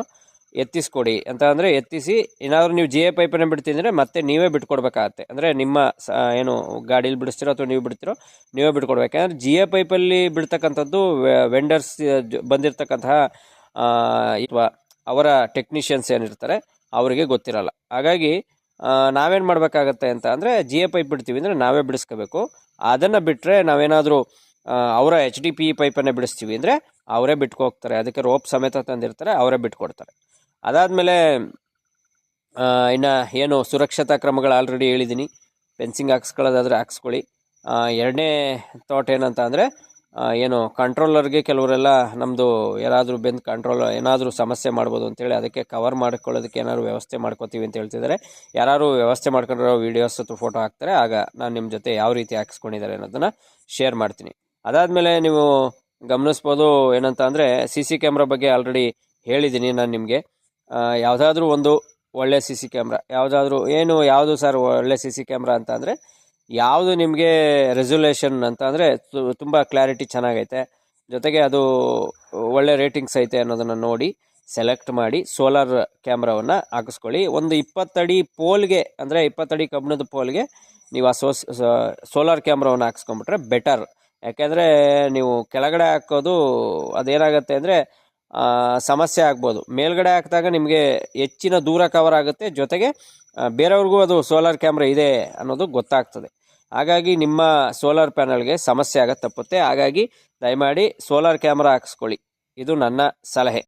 ಎತ್ತಿಸ್ಕೊಡಿ ಅಂತ ಅಂದರೆ ಎತ್ತಿಸಿ, ಏನಾದರೂ ನೀವು ಜಿ ಎ ಪೈಪನ್ನು ಬಿಡ್ತಿದ್ರೆ ಮತ್ತೆ ನೀವೇ ಬಿಟ್ಕೊಡ್ಬೇಕಾಗತ್ತೆ. ಅಂದರೆ ನಿಮ್ಮ ಏನು ಗಾಡೀಲಿ ಬಿಡಿಸ್ತಿರೋ ಅಥವಾ ನೀವು ಬಿಡ್ತಿರೋ ನೀವೇ ಬಿಟ್ಕೊಡ್ಬೇಕು. ಯಾಕಂದರೆ ಜಿ ಎ ಪೈಪಲ್ಲಿ ಬಿಡ್ತಕ್ಕಂಥದ್ದು ವೆಂಡರ್ಸ್ ಬಂದಿರತಕ್ಕಂತಹ ಅಥವಾ ಅವರ ಟೆಕ್ನಿಷಿಯನ್ಸ್ ಏನಿರ್ತಾರೆ ಅವರಿಗೆ ಗೊತ್ತಿರಲ್ಲ. ಹಾಗಾಗಿ ನಾವೇನು ಮಾಡಬೇಕಾಗತ್ತೆ ಅಂತ ಅಂದರೆ ಜಿ ಎ ಪೈಪ್ ಬಿಡ್ತೀವಿ ಅಂದರೆ ನಾವೇ ಬಿಡಿಸ್ಕೋಬೇಕು. ಅದನ್ನು ಬಿಟ್ಟರೆ ನಾವೇನಾದರೂ ಅವರ ಎಚ್ ಡಿ ಪಿ ಪೈಪನ್ನೇ ಬಿಡಿಸ್ತೀವಿ ಅಂದರೆ ಅವರೇ ಬಿಟ್ಕೋಗ್ತಾರೆ ಅದಕ್ಕೆ ರೋಪ್ ಸಮೇತ ತಂದಿರ್ತಾರೆ, ಅವರೇ ಬಿಟ್ಕೊಡ್ತಾರೆ. ಅದಾದಮೇಲೆ ಇನ್ನು ಏನು ಸುರಕ್ಷತಾ ಕ್ರಮಗಳು ಆಲ್ರೆಡಿ ಹೇಳಿದ್ದೀನಿ ಫೆನ್ಸಿಂಗ್ ಹಾಕ್ಸ್ಕೊಳ್ಳೋದಾದರೆ ಹಾಕ್ಸ್ಕೊಳ್ಳಿ. ಎರಡನೇ ಥಾಟ್ ಏನಂತ ಅಂದರೆ ಏನು ಕಂಟ್ರೋಲರ್ಗೆ ಕೆಲವರೆಲ್ಲ ನಮ್ಮದು ಯಾರಾದರೂ ಬೆಂದು ಕಂಟ್ರೋಲ್ ಏನಾದರೂ ಸಮಸ್ಯೆ ಮಾಡ್ಬೋದು ಅಂತೇಳಿ ಅದಕ್ಕೆ ಕವರ್ ಮಾಡ್ಕೊಳ್ಳೋದಕ್ಕೆ ಏನಾದ್ರು ವ್ಯವಸ್ಥೆ ಮಾಡ್ಕೋತೀವಿ ಅಂತ ಹೇಳ್ತಿದ್ದಾರೆ. ಯಾರು ವ್ಯವಸ್ಥೆ ಮಾಡ್ಕೊಂಡಿರೋ ವೀಡಿಯೋಸ್ ಅಥವಾ ಫೋಟೋ ಹಾಕ್ತಾರೆ, ಆಗ ನಾನು ನಿಮ್ಮ ಜೊತೆ ಯಾವ ರೀತಿ ಹಾಕ್ಸ್ಕೊಂಡಿದ್ದಾರೆ ಅನ್ನೋದನ್ನು ಶೇರ್ ಮಾಡ್ತೀನಿ. ಅದಾದಮೇಲೆ ನೀವು ಗಮನಿಸ್ಬೋದು ಏನಂತ ಅಂದರೆ ಸಿ ಸಿ ಕ್ಯಾಮ್ರಾ ಬಗ್ಗೆ ಆಲ್ರೆಡಿ ಹೇಳಿದ್ದೀನಿ ನಾನು ನಿಮಗೆ. ಯಾವುದಾದ್ರೂ ಒಂದು ಒಳ್ಳೆ ಸಿ ಸಿ ಕ್ಯಾಮ್ರಾ, ಯಾವುದಾದ್ರೂ ಏನು ಯಾವುದು ಸರ್ ಒಳ್ಳೆ ಸಿ ಸಿ ಕ್ಯಾಮ್ರಾ ಅಂತ ಅಂದರೆ, ಯಾವುದು ನಿಮಗೆ ರೆಸೊಲ್ಯೂಷನ್ ಅಂತ ಅಂದರೆ ತುಂಬ ಕ್ಲಾರಿಟಿ ಚೆನ್ನಾಗೈತೆ. ಜೊತೆಗೆ ಅದು ಒಳ್ಳೆ ರೇಟಿಂಗ್ಸ್ ಐತೆ ಅನ್ನೋದನ್ನು ನೋಡಿ ಸೆಲೆಕ್ಟ್ ಮಾಡಿ ಸೋಲಾರ್ ಕ್ಯಾಮ್ರಾವನ್ನು ಹಾಕಿಸ್ಕೊಳ್ಳಿ. ಒಂದು ಇಪ್ಪತ್ತಡಿ ಪೋಲ್ಗೆ ಅಂದರೆ ಇಪ್ಪತ್ತಡಿ ಕಬ್ಬಿಣದ ಪೋಲ್ಗೆ ನೀವು ಆ ಸೋಸ್ ಸೋಲಾರ್ ಕ್ಯಾಮ್ರಾವನ್ನು ಹಾಕ್ಸ್ಕೊಂಬಿಟ್ರೆ ಬೆಟರ್ ಯಾಕೆಂದರೆ ನೀವು ಕೆಳಗಡೆ ಹಾಕೋದು ಅದೇನಾಗುತ್ತೆ ಅಂದರೆ ಸಮಸ್ಯೆ ಆಗ್ಬೋದು. ಮೇಲ್ಗಡೆ ಹಾಕಿದಾಗ ನಿಮಗೆ ಹೆಚ್ಚಿನ ದೂರ ಕವರ್ ಆಗುತ್ತೆ. ಜೊತೆಗೆ ಬೇರೆಯವ್ರಿಗೂ ಅದು ಸೋಲಾರ್ ಕ್ಯಾಮ್ರಾ ಇದೆ ಅನ್ನೋದು ಗೊತ್ತಾಗ್ತದೆ. ಹಾಗಾಗಿ ನಿಮ್ಮ ಸೋಲಾರ್ ಪ್ಯಾನಲ್ಗೆ ಸಮಸ್ಯೆ ಆಗ ತಪ್ಪುತ್ತೆ. ಹಾಗಾಗಿ ದಯಮಾಡಿ ಸೋಲಾರ್ ಕ್ಯಾಮ್ರಾ ಹಾಕಿಸ್ಕೊಳ್ಳಿ. ಇದು ನನ್ನ ಸಲಹೆ.